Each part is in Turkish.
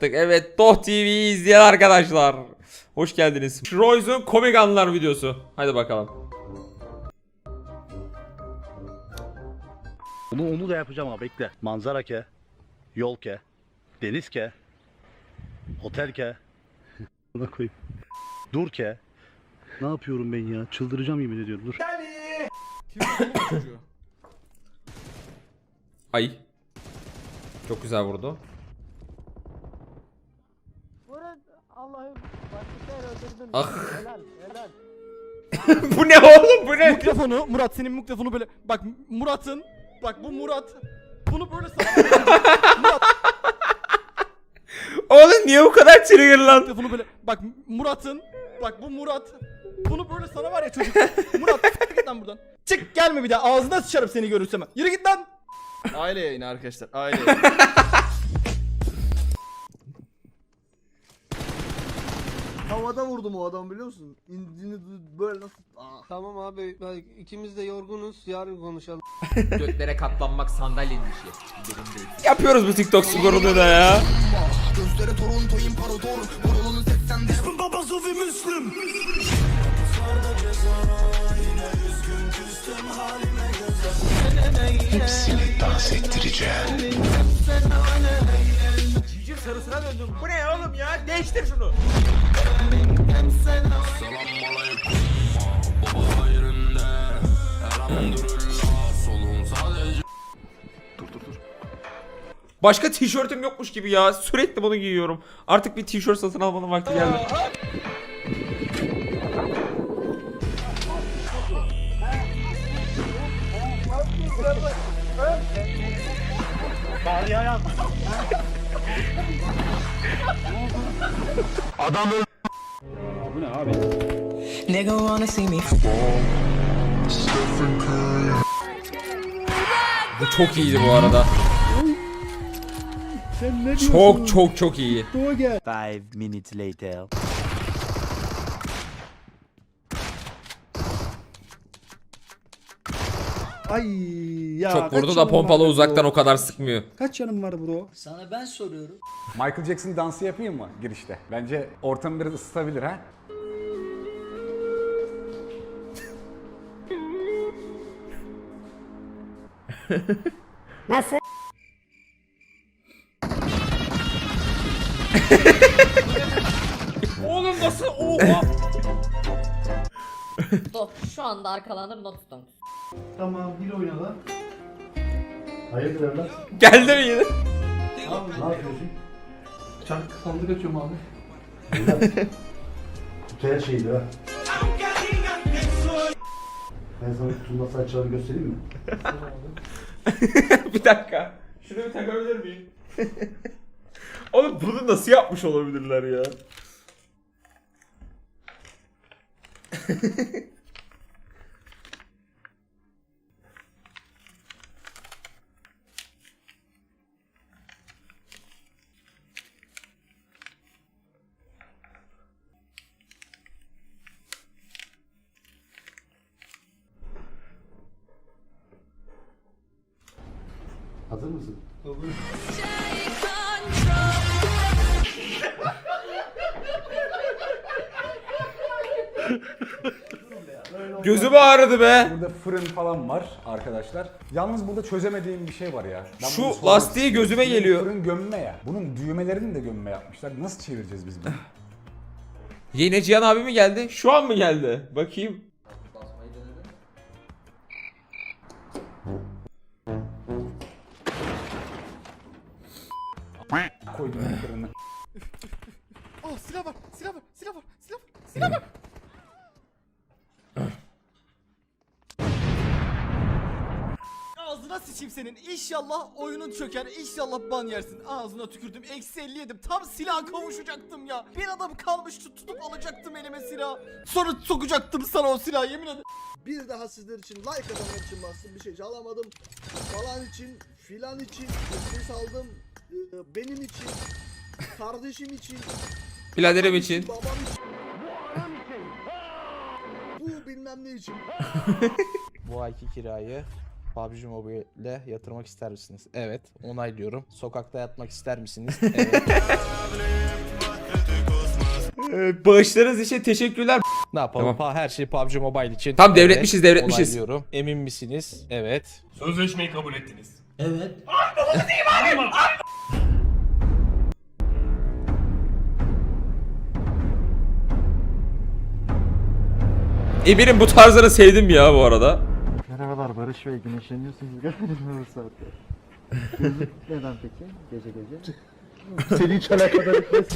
Evet Doh TV'yi izleyen arkadaşlar. Hoş geldiniz. Royce'un komik anlar videosu. Hadi bakalım. Onu onu da yapacağım ama bekle. Manzara ke, yol ke, deniz ke, otel ke. Buna koyayım. Dur ke. Ne yapıyorum ben ya? Çıldıracağım yemin ediyorum. Dur. Ay. Çok güzel vurdu. Murat Allah'ım kere öldürdün. Ah. Helal helal. bu ne oğlum bu ne? mikrofonu Murat senin mikrofonu böyle bak Murat'ın bak bu Murat bunu böyle sana Murat Oğlum niye bu kadar trigger lan? mikrofonu böyle bak Murat'ın bak bu Murat bunu böyle sana var ya çocuk Murat çık git lan buradan çık gelme bir daha ağzına sıçarım seni görürsem yürü git lan aile yayını arkadaşlar aile yayını Havada vurdum o adam biliyor musun? İndini böyle nasıl... Ah. Tamam abi ben- ikimiz de yorgunuz yarın konuşalım. Götlere katlanmak sandalyenin işi. Benim değil. Yapıyoruz bu TikTok sporunu da ya. Cicim sarısına döndüm. Bu ne oğlum ya? Değiştir şunu. Başka tişörtüm yokmuş gibi ya. Sürekli bunu giyiyorum. Artık bir tişört satın almanın vakti geldi. Nigga wanna see me Bu çok iyiydi bu arada. Çok çok çok iyi. Five minutes later. Ay ya. Çok vurdu da pompalı uzaktan bro? o kadar sıkmıyor. Kaç yanım var bro? Sana ben soruyorum Michael Jackson dansı yapayım mı girişte? Bence ortamı biraz ısıtabilir ha. Oğlum nasıl? Oha! Dur şu anda arkalanır not tutun. Tamam bir oyna lan. Hayırdır evlat? Geldi mi yine? Ne yapıyorsun? Çark sandık açıyorum abi Kutu her şeydi ha. Ben sana kutunun nasıl açacağını göstereyim mi? bir dakika. Şunu bir takabilir miyim? Oğlum bunu nasıl yapmış olabilirler ya? Hazır mısın? Gözüm ağrıdı be. Burada fırın falan var arkadaşlar. Yalnız burada çözemediğim bir şey var ya. Ben Şu bunu sormak lastiği istiyorum. gözüme Fırın- geliyor. Fırın gömme ya. Bunun düğmelerini de gömme yapmışlar. Nasıl çevireceğiz biz bunu? Yine Cihan abi mi geldi? Şu an mı geldi? Bakayım. Koydum fırını. Oh silah var silah var silah var silah var silah var Ağzına sıçayım senin. İnşallah oyunun çöker. İnşallah ban yersin. Ağzına tükürdüm. Eksi 50 yedim. Tam silah kavuşacaktım ya. Bir adam kalmıştı tutup alacaktım elime silah. Sonra sokacaktım sana o silahı yemin ederim. Bir daha sizler için like atanlar için bastım bir şey çalamadım. Falan için, filan için, ses aldım. Ee, Benim için, kardeşim için, Biraderim için. babam için. Bu bilmem ne için. Bu ayki kirayı PUBG Mobile'e yatırmak ister misiniz? Evet. Onaylıyorum. Sokakta yatmak ister misiniz? Evet. Ee, bağışlarınız için teşekkürler. ne yapalım? Tamam. Pa- her şey PUBG Mobile için. Tam devretmişiz, devretmişiz. Onaylıyorum. Emin misiniz? Evet. Sözleşmeyi kabul ettiniz. Emir'in bu tarzını sevdim ya bu arada. Merhabalar Barış Bey güneşleniyorsunuz galiba bu saatte. Gözlük neden peki gece gece? Seni hiç alakadar etmez.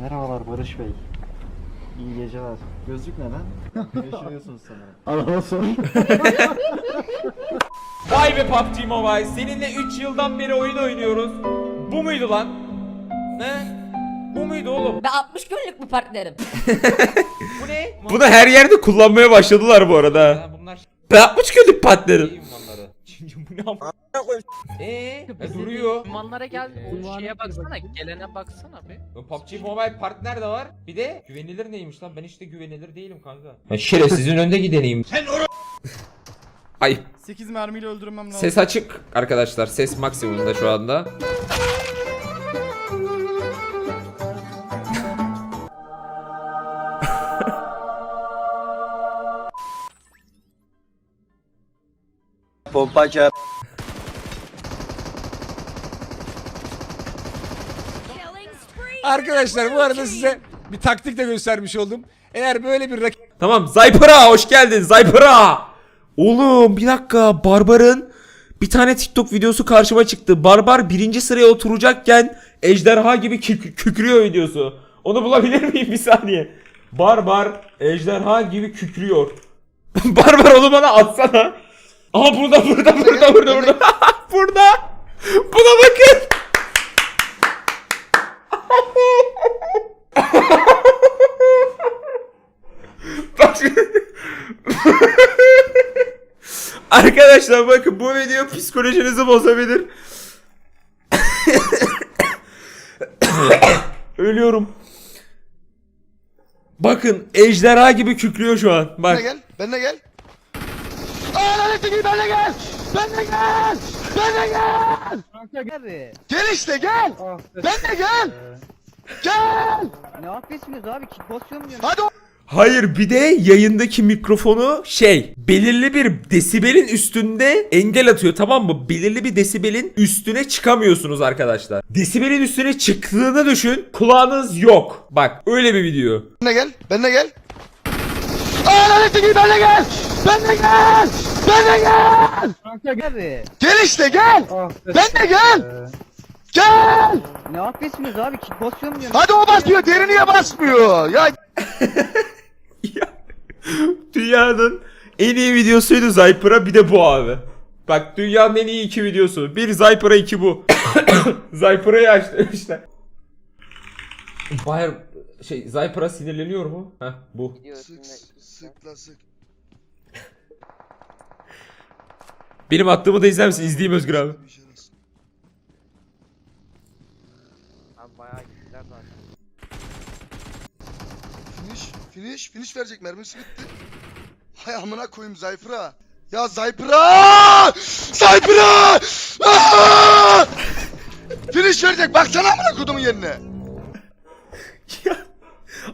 Merhabalar Barış Bey. İyi geceler. Gözlük neden? Güneşleniyorsunuz sanırım. Araba sor. Vay be PUBG Mobile. Seninle 3 yıldan beri oyun oynuyoruz. Bu muydu lan? Ne? Bu muydu oğlum? Ve 60 günlük bu partnerim. Bu ne? Bunu her yerde kullanmaya başladılar bu arada. bunlar ben 60 günlük partnerim. Bu ne am- Eee e, duruyor. Manlara gel, o şeye baksana, gelene baksana bir. PUBG Mobile partner de var. Bir de güvenilir neymiş lan? Ben işte güvenilir değilim kanka. Ben şerefsizin önde gideneyim. Sen Ay 8 mermiyle öldürmem lazım. ses açık arkadaşlar. Ses maksimumda şu anda. Pompaça. Arkadaşlar bu arada size bir taktik de göstermiş oldum. Eğer böyle bir rakip Tamam Zaypıra hoş geldin Zaypıra. Oğlum bir dakika Barbar'ın bir tane TikTok videosu karşıma çıktı. Barbar birinci sıraya oturacakken ejderha gibi kük- kükrüyor videosu. Onu bulabilir miyim bir saniye? Barbar ejderha gibi kükrüyor. Barbar onu bana atsana. Aha burada burada burada burada burada. burada. Buna bakın. Arkadaşlar bakın bu video psikolojinizi bozabilir. Ölüyorum. Bakın ejderha gibi kükrüyor şu an. Bak. gel. Benle gel. Lanet gel benle gel. Benle gel. Benle gel. Gel işte gel. Benle gel. Gel. Ne yapıyorsunuz abi? Kickboxuyor mu Hadi o- Hayır bir de yayındaki mikrofonu şey belirli bir desibelin üstünde engel atıyor tamam mı? Belirli bir desibelin üstüne çıkamıyorsunuz arkadaşlar. Desibelin üstüne çıktığını düşün kulağınız yok. Bak öyle bir video. Benle gel. Benle gel. Aa lanet gel benle gel. Benle gel. Benle gel. Gel işte gel. Benle gel. Gel. Ne yapıyorsunuz abi? Kickboxuyor mu Hadi o basıyor. Diğeri niye basmıyor? Ya Ya, Dünyanın en iyi videosuydu Zyper'a bir de bu abi. Bak dünyanın en iyi iki videosu. Bir Zyper'a iki bu. Zyper'ı açtı işte. Bayer şey Zyper'a sinirleniyor mu? Heh bu. Sık sıkla sık. Benim attığımı da izler misin? İzleyeyim Özgür abi. Finish, finish, finish verecek mermisi bitti. Hay amına koyayım Zaypır'a. Ya! Zaypır'a! Aa! Finish verecek baksana amına kodumun yerine.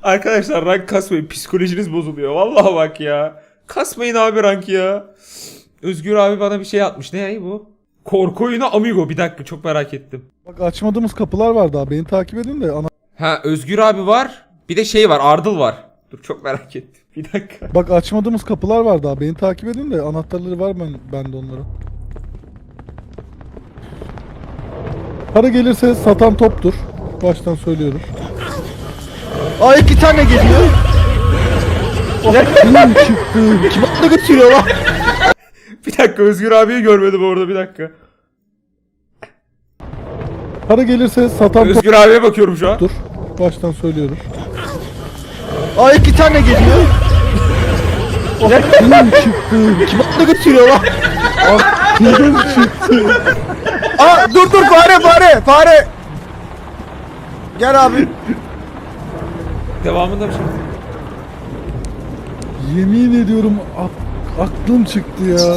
Arkadaşlar rank kasmayın. Psikolojiniz bozuluyor. Vallahi bak ya. Kasmayın abi rank ya. Özgür abi bana bir şey atmış. Ne ya bu? Korku oyunu Amigo. Bir dakika çok merak ettim. Bak açmadığımız kapılar var daha. Beni takip edin de ana Ha Özgür abi var. Bir de şey var Ardıl var. Dur çok merak ettim. Bir dakika. Bak açmadığımız kapılar var daha. Beni takip edin de anahtarları var ben bende onların. Para gelirse satan toptur. Baştan söylüyorum. Aa iki tane geliyor. Kim çıktı? Kim atla götürüyor lan? Bir dakika Özgür abiyi görmedim orada bir dakika. Para gelirse satan Özgür abiye bakıyorum şu an. toptur. Baştan söylüyorum. Aa iki tane geliyor. Kim çıktı? Kim atla götürüyor lan? Aa, Kim çıktı? Aa dur dur fare fare fare. Gel abi. Devamında bir şey. Yemin ediyorum aklım çıktı ya.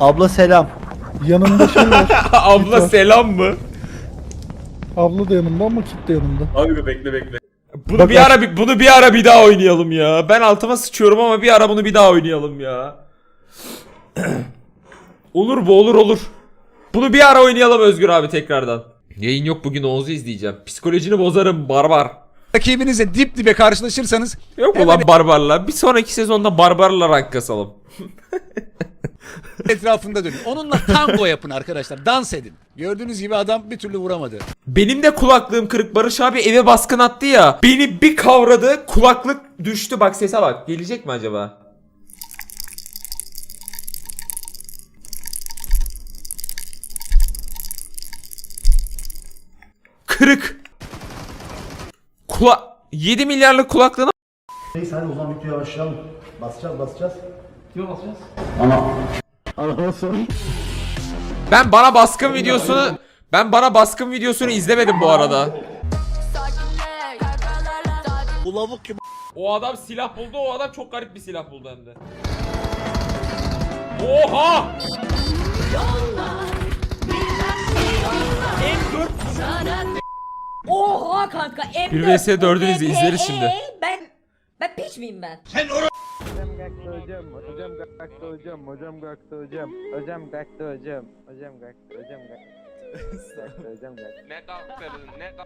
Abla selam. Yanımda şey var. Abla selam mı? Abla da yanımda ama kit de yanımda. Abi bekle bekle. Bunu Bak bir ara bir- bunu bir ara bir daha oynayalım ya. Ben altıma sıçıyorum ama bir ara bunu bir daha oynayalım ya. olur bu olur olur. Bunu bir ara oynayalım Özgür abi tekrardan. Yayın yok bugün Oğuz'u izleyeceğim. Psikolojini bozarım barbar. Rakibinizle dip dibe karşılaşırsanız Yok mu lan barbarla? Bir sonraki sezonda barbarla rank kasalım. etrafında dönün. Onunla tango yapın arkadaşlar. Dans edin. Gördüğünüz gibi adam bir türlü vuramadı. Benim de kulaklığım kırık. Barış abi eve baskın attı ya. Beni bir kavradı. Kulaklık düştü. Bak sese bak. Gelecek mi acaba? Kırık. Kula 7 milyarlık kulaklığına Neyse hadi o zaman videoya başlayalım. Basacağız basacağız. ben bana baskın videosunu ben bana baskın videosunu izlemedim bu arada. Bu lavuk kim? O adam silah buldu. O adam çok garip bir silah buldu hem de. Oha! Oha kanka M4. 1 vs 4'ünüzü MP, izleriz şimdi. e, Ben ben piç miyim ben? Hocam hocam hocam kalktı hocam hocam kalktı hocam hocam kalktı hocam hocam kalktı hocam kalktı hocam kalktı Ne kalktırdın ne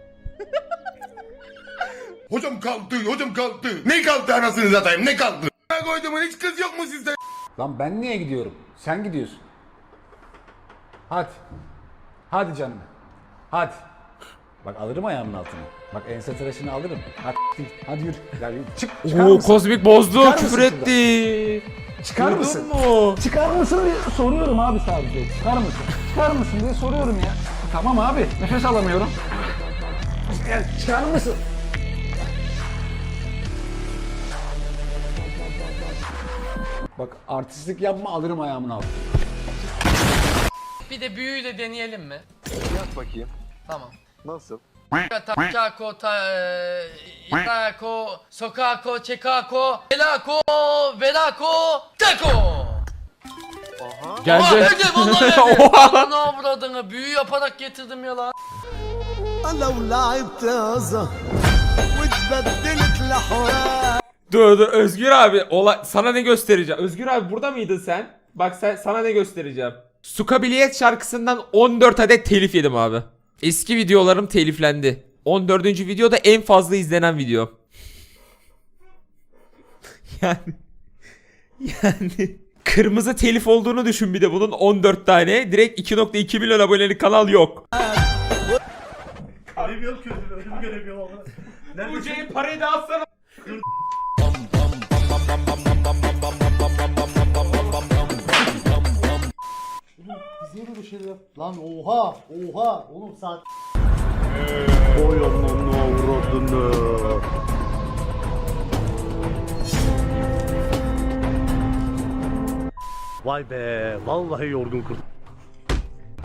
Hocam kalktı hocam kalktı. Ne kalktı anasını satayım ne kalktı? Ben koyduğumun hiç kız yok mu sizde? Lan ben niye gidiyorum? Sen gidiyorsun. Hadi. Hadi canım. Hadi. Bak alırım ayağımın altına. Bak ense tıraşını alırım. Hadi, hadi yürü. Ya yürü. Çık, çıkar Oo mısın? kozmik bozdu. Çıkar Küfür etti. Çıkar Duydun mısın? mu? Çıkar mısın diye soruyorum abi sadece. Çıkar mısın? Çıkar mısın diye soruyorum ya. Tamam abi. Nefes alamıyorum. Gel, çıkar mısın? Bak artistlik yapma alırım ayağımın altına. Bir de büyüyle deneyelim mi? Yap bakayım. Tamam. Nasıl? Taçako, ta, itako, sokako, çekako, velako, velako, tako. Oha Geldi. geldi vallahi geldi. Oha. Ananı avradını büyü yaparak getirdim ya lan. Dur dur Özgür abi olay sana ne göstereceğim? Özgür abi burada mıydın sen? Bak sen sana ne göstereceğim. Sukabiliyet şarkısından 14 adet telif yedim abi. Eski videolarım teliflendi. 14. video da en fazla izlenen video. yani yani kırmızı telif olduğunu düşün bir de bunun 14 tane. Direkt 2.2 milyon aboneli kanal yok. Göremiyorum gözümü önümü göremiyorum ama. Bu parayı da alsana. Böyle şeyler yap. Lan oha oha oğlum saat. Oy ananı avradını. Vay be vallahi yorgun kurt.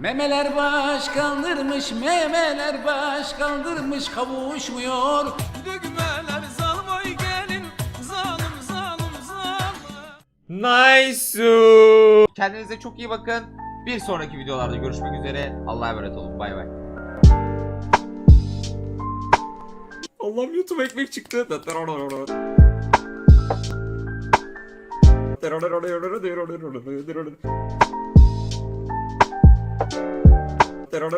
Memeler baş kaldırmış, memeler baş kaldırmış kavuşmuyor. Düğmeler zalvay gelin, zalim zalim zalim. Nice. Kendinize çok iyi bakın. Bir sonraki videolarda görüşmek üzere. Allah'a emanet olun. Bay bay. Allah'ım YouTube ekmek çıktı. Terör